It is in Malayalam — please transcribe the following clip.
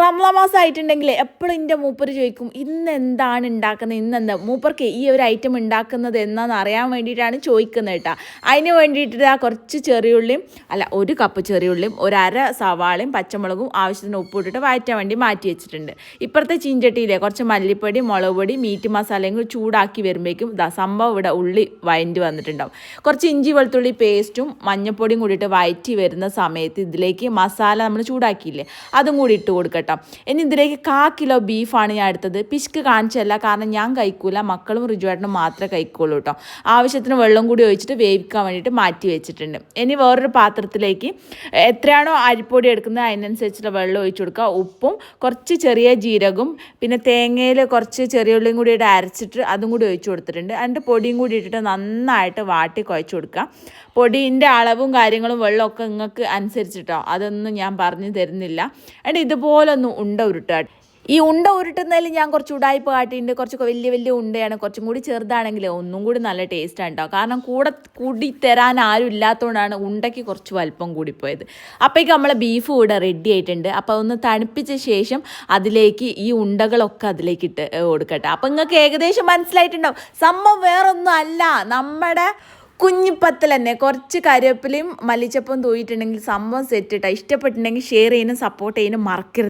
റംല മാസം ആയിട്ടുണ്ടെങ്കിൽ എപ്പോഴും എന്റെ മൂപ്പർ ചോദിക്കും ഇന്ന് എന്താണ് ഉണ്ടാക്കുന്നത് ഇന്നെന്ത്? മൂപ്പർക്ക് ഈ ഒരു ഐറ്റം ഉണ്ടാക്കുന്നത് എന്നാന്ന് അറിയാൻ വേണ്ടിയിട്ടാണ് ചോദിക്കുന്നത് കേട്ടോ. അതിന് വേണ്ടിയിട്ട് ആ കുറച്ച് ചെറിയുള്ളിയും അല്ല ഒരു കപ്പ് ചെറിയുള്ളിയും ഒരു അര സവാളയും പച്ചമുളകും ആവശ്യത്തിന് ഉപ്പിട്ടിട്ട് വയറ്റാൻ വേണ്ടി മാറ്റി വെച്ചിട്ടുണ്ട്. ഇപ്പുറത്തെ ചീഞ്ചട്ടിയിലെ കുറച്ച് മല്ലിപ്പൊടി മുളക് പൊടി മീറ്റ് മസാലയും കൂടി ചൂടാക്കി വരുമ്പോഴേക്കും ഇതാ സംഭവം ഇവിടെ ഉള്ളി വഴണ്ടി വന്നിട്ടുണ്ടാവും. കുറച്ച് ഇഞ്ചി വെളുത്തുള്ളി പേസ്റ്റും മഞ്ഞപ്പൊടിയും കൂടിയിട്ട് വയറ്റി വരുന്ന സമയത്ത് ഇതിലേക്ക് മസാല നമ്മൾ ചൂടാക്കിയില്ലേ അതും കൂടി ഇട്ട് കൊടുക്കട്ടോ. ഇനി ഇതിലേക്ക് കാ കിലോ ബീഫാണ് ഞാൻ എടുത്തത്. പിശുക്ക് കാണിച്ചല്ല കാരണം ഞാൻ കഴിക്കൂല. മക്കളും റിജുവേട്ടനും മാത്രമേ കഴിക്കുള്ളൂ കേട്ടോ. ആവശ്യത്തിന് വെള്ളം കൂടി ഒഴിച്ചിട്ട് വേവിക്കാൻ വേണ്ടിയിട്ട് മാറ്റി വെച്ചിട്ടുണ്ട്. ഇനി വേറൊരു പാത്രത്തിലേക്ക് എത്രയാണോ അരിപ്പൊടി എടുക്കുന്നത് അതിനനുസരിച്ചുള്ള വെള്ളം ഒഴിച്ചു കൊടുക്കുക. ഉപ്പും കുറച്ച് ചെറിയ ജീരകവും പിന്നെ തേങ്ങയിൽ കുറച്ച് ചെറിയ ഉള്ളിയും കൂടി ഇട്ട് അരച്ചിട്ട് അതും കൂടി ഒഴിച്ചു കൊടുത്തിട്ടുണ്ട്. അതിന്റെ പൊടിയും കൂടി ഇട്ടിട്ട് നന്നായിട്ട് വാട്ടി കുഴച്ചു കൊടുക്കുക. പൊടിന്റെ അളവും കാര്യങ്ങളും വെള്ളമൊക്കെ നിങ്ങൾക്ക് അനുസരിച്ചിട്ടോ അതൊന്നും ഞാൻ പറഞ്ഞു തരുന്നില്ല. അതിന്റെ ഇതുപോലെ ഒന്ന് ഉണ്ട ഉരുട്ടുക ഈ ഉണ്ട ഉരുട്ടുന്നതിൽ ഞാൻ കുറച്ച് ഉടായ്പ കാട്ടിയിട്ടുണ്ട്. കുറച്ച് വലിയ വലിയ ഉണ്ടയാണ്. കുറച്ചും കൂടി ചെറുതാണെങ്കിൽ ഒന്നും കൂടി നല്ല ടേസ്റ്റാണ് കേട്ടോ കാരണം കൂടെ കൂടി തരാൻ ആരും ഇല്ലാത്തതുകൊണ്ടാണ് ഉണ്ടയ്ക്ക് കുറച്ച് വലിപ്പം കൂടിപ്പോയത്. അപ്പോഴേക്കും നമ്മളെ ബീഫ് ഇവിടെ റെഡി ആയിട്ടുണ്ട്. അപ്പോൾ ഒന്ന് തണുപ്പിച്ച ശേഷം അതിലേക്ക് ഈ ഉണ്ടകളൊക്കെ അതിലേക്ക് ഇട്ട് കൊടുക്കട്ടെ. അപ്പം നിങ്ങൾക്ക് ഏകദേശം മനസ്സിലായിട്ടുണ്ടാവും. സംഭവം വേറൊന്നും അല്ല. നമ്മുടെ കുഞ്ഞിപ്പത്തിൽ തന്നെ കുറച്ച് കറിവേപ്പിലയും മല്ലിച്ചപ്പും തൂയിട്ടുണ്ടെങ്കിൽ സംഭവം സെറ്റ് ഇട്ടാൽ ഇഷ്ടപ്പെട്ടിട്ടുണ്ടെങ്കിൽ ഷെയർ ചെയ്യാനും സപ്പോർട്ട് ചെയ്യാനും മറക്കരുത്.